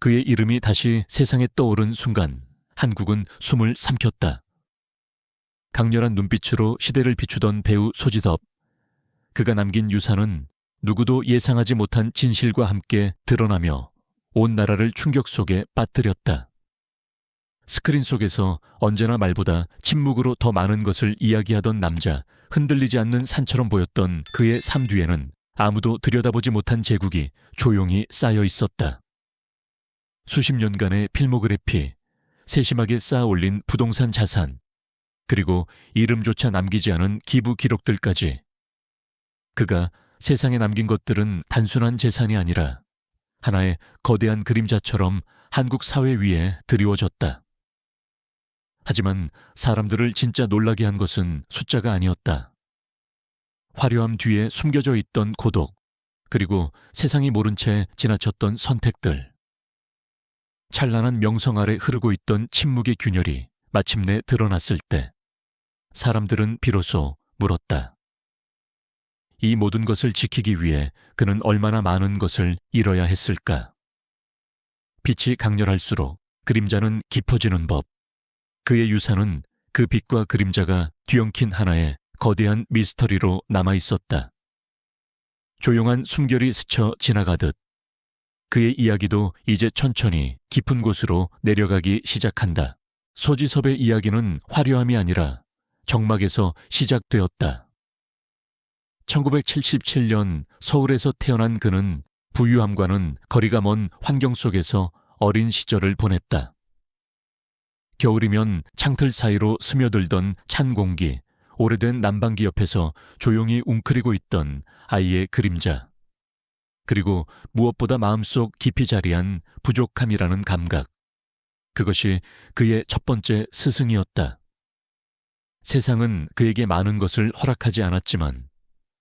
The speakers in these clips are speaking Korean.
그의 이름이 다시 세상에 떠오른 순간 한국은 숨을 삼켰다. 강렬한 눈빛으로 시대를 비추던 배우 소지섭. 그가 남긴 유산은 누구도 예상하지 못한 진실과 함께 드러나며 온 나라를 충격 속에 빠뜨렸다. 스크린 속에서 언제나 말보다 침묵으로 더 많은 것을 이야기하던 남자, 흔들리지 않는 산처럼 보였던 그의 삶 뒤에는 아무도 들여다보지 못한 제국이 조용히 쌓여 있었다. 수십 년간의 필모그래피, 세심하게 쌓아 올린 부동산 자산, 그리고 이름조차 남기지 않은 기부 기록들까지. 그가 세상에 남긴 것들은 단순한 재산이 아니라 하나의 거대한 그림자처럼 한국 사회 위에 드리워졌다. 하지만 사람들을 진짜 놀라게 한 것은 숫자가 아니었다. 화려함 뒤에 숨겨져 있던 고독, 그리고 세상이 모른 채 지나쳤던 선택들. 찬란한 명성 아래 흐르고 있던 침묵의 균열이 마침내 드러났을 때, 사람들은 비로소 물었다. 이 모든 것을 지키기 위해 그는 얼마나 많은 것을 잃어야 했을까? 빛이 강렬할수록 그림자는 깊어지는 법. 그의 유산은 그 빛과 그림자가 뒤엉킨 하나의 거대한 미스터리로 남아 있었다. 조용한 숨결이 스쳐 지나가듯 그의 이야기도 이제 천천히 깊은 곳으로 내려가기 시작한다. 소지섭의 이야기는 화려함이 아니라 정막에서 시작되었다. 1977년 서울에서 태어난 그는 부유함과는 거리가 먼 환경 속에서 어린 시절을 보냈다. 겨울이면 창틀 사이로 스며들던 찬 공기, 오래된 난방기 옆에서 조용히 웅크리고 있던 아이의 그림자. 그리고 무엇보다 마음속 깊이 자리한 부족함이라는 감각. 그것이 그의 첫 번째 스승이었다. 세상은 그에게 많은 것을 허락하지 않았지만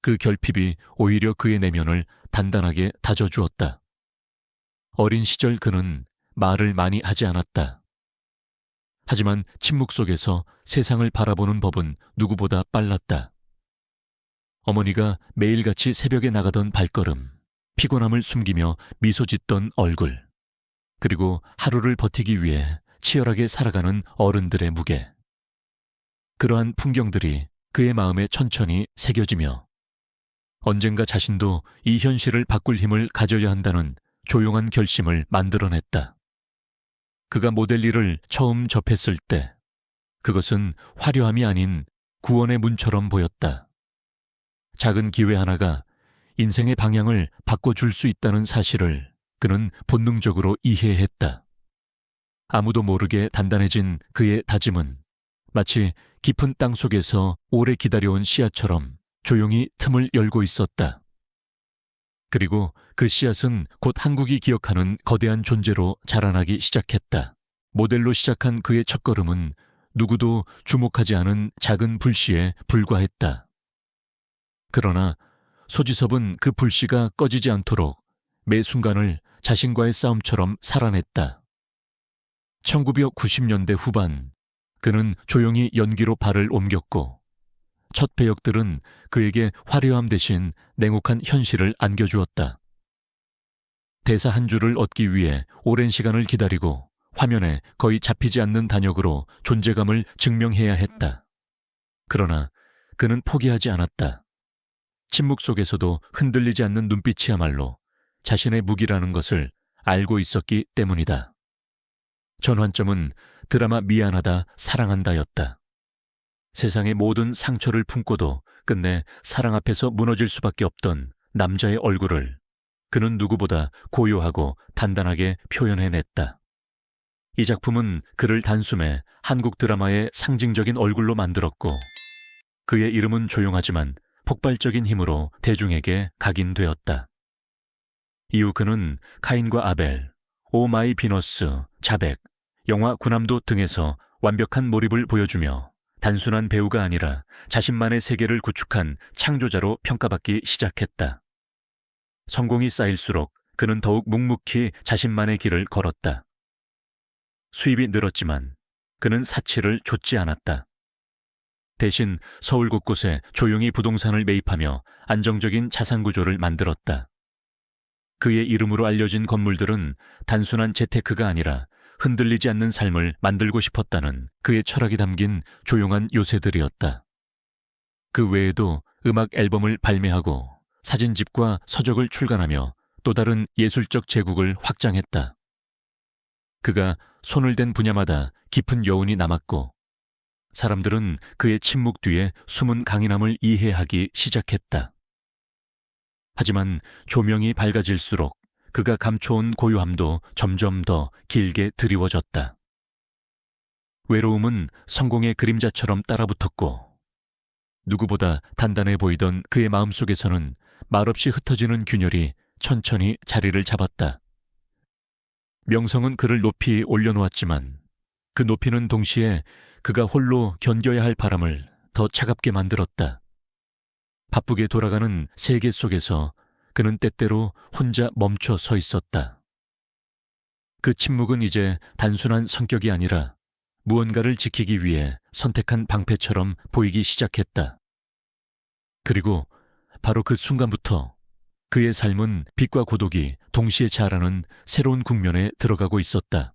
그 결핍이 오히려 그의 내면을 단단하게 다져주었다. 어린 시절 그는 말을 많이 하지 않았다. 하지만 침묵 속에서 세상을 바라보는 법은 누구보다 빨랐다. 어머니가 매일같이 새벽에 나가던 발걸음, 피곤함을 숨기며 미소 짓던 얼굴, 그리고 하루를 버티기 위해 치열하게 살아가는 어른들의 무게. 그러한 풍경들이 그의 마음에 천천히 새겨지며 언젠가 자신도 이 현실을 바꿀 힘을 가져야 한다는 조용한 결심을 만들어냈다. 그가 모델리를 처음 접했을 때 그것은 화려함이 아닌 구원의 문처럼 보였다. 작은 기회 하나가 인생의 방향을 바꿔줄 수 있다는 사실을 그는 본능적으로 이해했다. 아무도 모르게 단단해진 그의 다짐은 마치 깊은 땅 속에서 오래 기다려온 씨앗처럼 조용히 틈을 열고 있었다. 그리고 그 씨앗은 곧 한국이 기억하는 거대한 존재로 자라나기 시작했다. 모델로 시작한 그의 첫걸음은 누구도 주목하지 않은 작은 불씨에 불과했다. 그러나 소지섭은 그 불씨가 꺼지지 않도록 매 순간을 자신과의 싸움처럼 살아냈다. 1990년대 후반, 그는 조용히 연기로 발을 옮겼고, 첫 배역들은 그에게 화려함 대신 냉혹한 현실을 안겨주었다. 대사 한 줄을 얻기 위해 오랜 시간을 기다리고 화면에 거의 잡히지 않는 단역으로 존재감을 증명해야 했다. 그러나 그는 포기하지 않았다. 침묵 속에서도 흔들리지 않는 눈빛이야말로 자신의 무기라는 것을 알고 있었기 때문이다. 전환점은 드라마 미안하다, 사랑한다였다. 세상의 모든 상처를 품고도 끝내 사랑 앞에서 무너질 수밖에 없던 남자의 얼굴을 그는 누구보다 고요하고 단단하게 표현해냈다. 이 작품은 그를 단숨에 한국 드라마의 상징적인 얼굴로 만들었고 그의 이름은 조용하지만 폭발적인 힘으로 대중에게 각인되었다. 이후 그는 카인과 아벨, 오 마이 비너스, 자백, 영화 구남도 등에서 완벽한 몰입을 보여주며 단순한 배우가 아니라 자신만의 세계를 구축한 창조자로 평가받기 시작했다. 성공이 쌓일수록 그는 더욱 묵묵히 자신만의 길을 걸었다. 수입이 늘었지만 그는 사치를 좇지 않았다. 대신 서울 곳곳에 조용히 부동산을 매입하며 안정적인 자산 구조를 만들었다. 그의 이름으로 알려진 건물들은 단순한 재테크가 아니라 흔들리지 않는 삶을 만들고 싶었다는 그의 철학이 담긴 조용한 요새들이었다. 그 외에도 음악 앨범을 발매하고 사진집과 서적을 출간하며 또 다른 예술적 제국을 확장했다. 그가 손을 댄 분야마다 깊은 여운이 남았고 사람들은 그의 침묵 뒤에 숨은 강인함을 이해하기 시작했다. 하지만 조명이 밝아질수록 그가 감춰온 고요함도 점점 더 길게 드리워졌다. 외로움은 성공의 그림자처럼 따라붙었고 누구보다 단단해 보이던 그의 마음속에서는 말없이 흩어지는 균열이 천천히 자리를 잡았다. 명성은 그를 높이 올려놓았지만 그 높이는 동시에 그가 홀로 견뎌야 할 바람을 더 차갑게 만들었다. 바쁘게 돌아가는 세계 속에서 그는 때때로 혼자 멈춰 서 있었다. 그 침묵은 이제 단순한 성격이 아니라 무언가를 지키기 위해 선택한 방패처럼 보이기 시작했다. 그리고 바로 그 순간부터 그의 삶은 빛과 고독이 동시에 자라는 새로운 국면에 들어가고 있었다.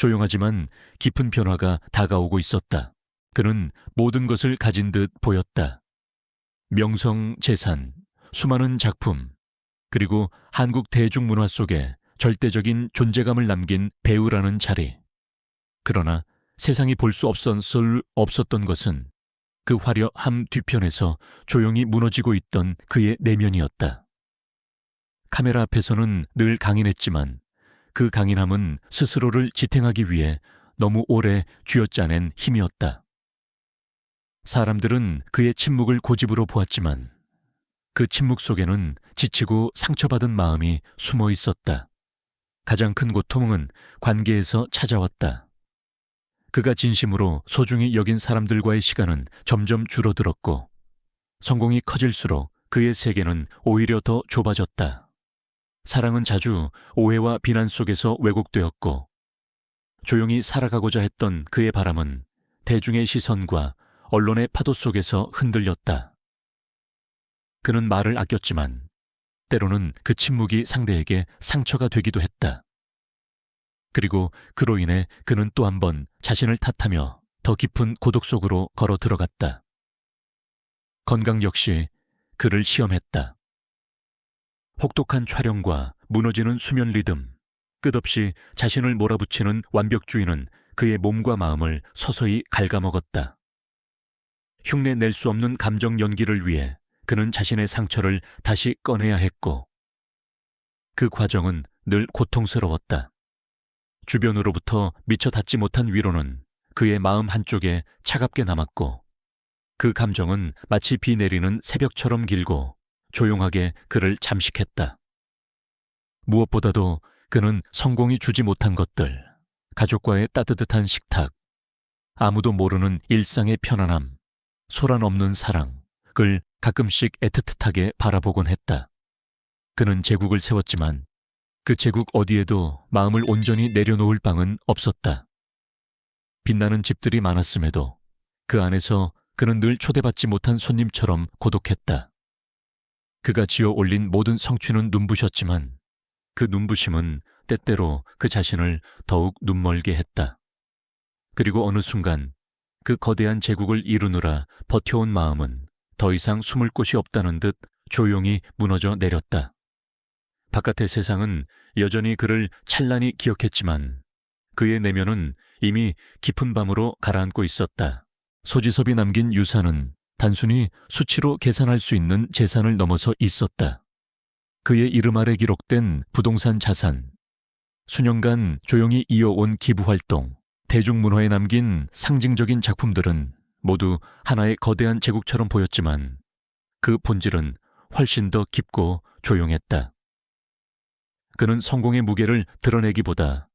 조용하지만 깊은 변화가 다가오고 있었다. 그는 모든 것을 가진 듯 보였다. 명성, 재산, 수많은 작품, 그리고 한국 대중문화 속에 절대적인 존재감을 남긴 배우라는 자리. 그러나 세상이 볼 수 없었을 없었던 것은 그 화려함 뒤편에서 조용히 무너지고 있던 그의 내면이었다. 카메라 앞에서는 늘 강인했지만 그 강인함은 스스로를 지탱하기 위해 너무 오래 쥐어짜낸 힘이었다. 사람들은 그의 침묵을 고집으로 보았지만 그 침묵 속에는 지치고 상처받은 마음이 숨어 있었다. 가장 큰 고통은 관계에서 찾아왔다. 그가 진심으로 소중히 여긴 사람들과의 시간은 점점 줄어들었고 성공이 커질수록 그의 세계는 오히려 더 좁아졌다. 사랑은 자주 오해와 비난 속에서 왜곡되었고 조용히 살아가고자 했던 그의 바람은 대중의 시선과 언론의 파도 속에서 흔들렸다. 그는 말을 아꼈지만 때로는 그 침묵이 상대에게 상처가 되기도 했다. 그리고 그로 인해 그는 또 한 번 자신을 탓하며 더 깊은 고독 속으로 걸어 들어갔다. 건강 역시 그를 시험했다. 혹독한 촬영과 무너지는 수면 리듬, 끝없이 자신을 몰아붙이는 완벽주의는 그의 몸과 마음을 서서히 갉아먹었다. 흉내 낼 수 없는 감정 연기를 위해 그는 자신의 상처를 다시 꺼내야 했고, 그 과정은 늘 고통스러웠다. 주변으로부터 미처 닿지 못한 위로는 그의 마음 한쪽에 차갑게 남았고, 그 감정은 마치 비 내리는 새벽처럼 길고 조용하게 그를 잠식했다. 무엇보다도 그는 성공이 주지 못한 것들, 가족과의 따뜻한 식탁, 아무도 모르는 일상의 편안함, 소란 없는 사랑을 가끔씩 애틋하게 바라보곤 했다. 그는 제국을 세웠지만 그 제국 어디에도 마음을 온전히 내려놓을 방은 없었다. 빛나는 집들이 많았음에도 그 안에서 그는 늘 초대받지 못한 손님처럼 고독했다. 그가 지어 올린 모든 성취는 눈부셨지만 그 눈부심은 때때로 그 자신을 더욱 눈멀게 했다. 그리고 어느 순간 그 거대한 제국을 이루느라 버텨온 마음은 더 이상 숨을 곳이 없다는 듯 조용히 무너져 내렸다. 바깥의 세상은 여전히 그를 찬란히 기억했지만 그의 내면은 이미 깊은 밤으로 가라앉고 있었다. 소지섭이 남긴 유산은 단순히 수치로 계산할 수 있는 재산을 넘어서 있었다. 그의 이름 아래 기록된 부동산 자산, 수년간 조용히 이어온 기부 활동, 대중문화에 남긴 상징적인 작품들은 모두 하나의 거대한 제국처럼 보였지만 그 본질은 훨씬 더 깊고 조용했다. 그는 성공의 무게를 드러내기보다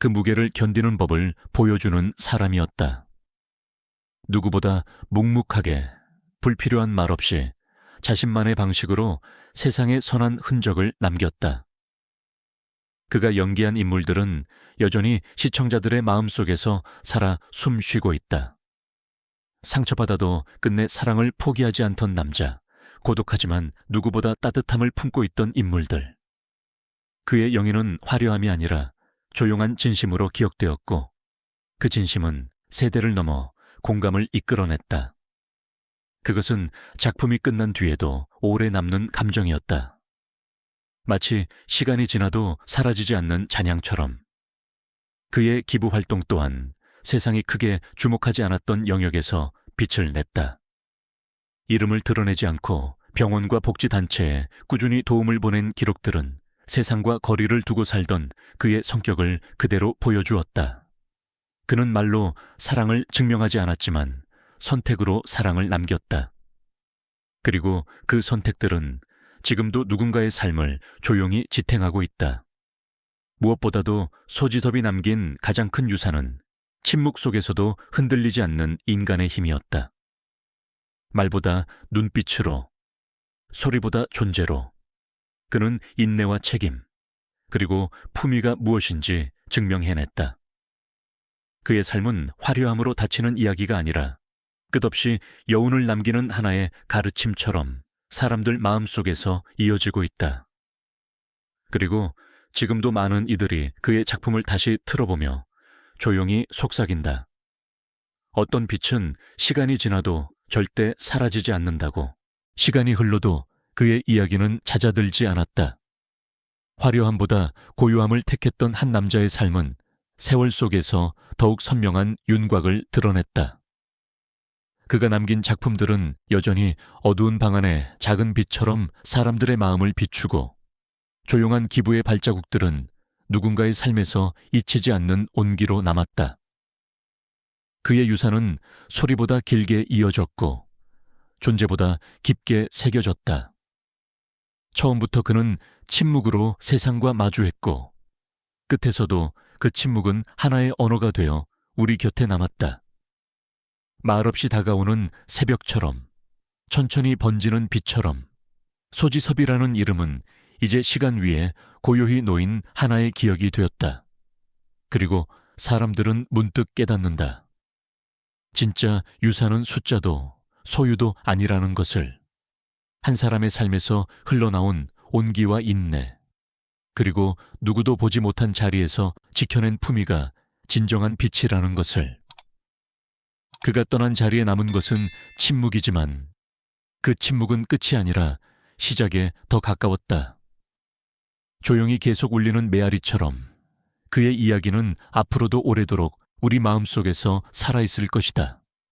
그 무게를 견디는 법을 보여주는 사람이었다. 누구보다 묵묵하게 불필요한 말 없이 자신만의 방식으로 세상에 선한 흔적을 남겼다. 그가 연기한 인물들은 여전히 시청자들의 마음속에서 살아 숨 쉬고 있다. 상처받아도 끝내 사랑을 포기하지 않던 남자, 고독하지만 누구보다 따뜻함을 품고 있던 인물들. 그의 영예는 화려함이 아니라 조용한 진심으로 기억되었고 그 진심은 세대를 넘어 공감을 이끌어냈다. 그것은 작품이 끝난 뒤에도 오래 남는 감정이었다. 마치 시간이 지나도 사라지지 않는 잔향처럼 그의 기부 활동 또한 세상이 크게 주목하지 않았던 영역에서 빛을 냈다. 이름을 드러내지 않고 병원과 복지단체에 꾸준히 도움을 보낸 기록들은 세상과 거리를 두고 살던 그의 성격을 그대로 보여주었다. 그는 말로 사랑을 증명하지 않았지만 선택으로 사랑을 남겼다. 그리고 그 선택들은 지금도 누군가의 삶을 조용히 지탱하고 있다. 무엇보다도 소지섭이 남긴 가장 큰 유산은 침묵 속에서도 흔들리지 않는 인간의 힘이었다. 말보다 눈빛으로, 소리보다 존재로, 그는 인내와 책임, 그리고 품위가 무엇인지 증명해냈다. 그의 삶은 화려함으로 닫히는 이야기가 아니라 끝없이 여운을 남기는 하나의 가르침처럼 사람들 마음속에서 이어지고 있다. 그리고 지금도 많은 이들이 그의 작품을 다시 틀어보며 조용히 속삭인다. 어떤 빛은 시간이 지나도 절대 사라지지 않는다고. 시간이 흘러도 그의 이야기는 잦아들지 않았다. 화려함보다 고요함을 택했던 한 남자의 삶은 세월 속에서 더욱 선명한 윤곽을 드러냈다. 그가 남긴 작품들은 여전히 어두운 방 안의 작은 빛처럼 사람들의 마음을 비추고 조용한 기부의 발자국들은 누군가의 삶에서 잊히지 않는 온기로 남았다. 그의 유산은 소리보다 길게 이어졌고 존재보다 깊게 새겨졌다. 처음부터 그는 침묵으로 세상과 마주했고 끝에서도 그 침묵은 하나의 언어가 되어 우리 곁에 남았다. 말없이 다가오는 새벽처럼 천천히 번지는 빛처럼 소지섭이라는 이름은 이제 시간 위에 고요히 놓인 하나의 기억이 되었다. 그리고 사람들은 문득 깨닫는다. 진짜 유산은 숫자도 소유도 아니라는 것을 한 사람의 삶에서 흘러나온 온기와 인내, 그리고 누구도 보지 못한 자리에서 지켜낸 품위가 진정한 빛이라는 것을. 그가 떠난 자리에 남은 것은 침묵이지만 그 침묵은 끝이 아니라 시작에 더 가까웠다. 조용히 계속 울리는 메아리처럼 그의 이야기는 앞으로도 오래도록 우리 마음속에서 살아있을 것이다.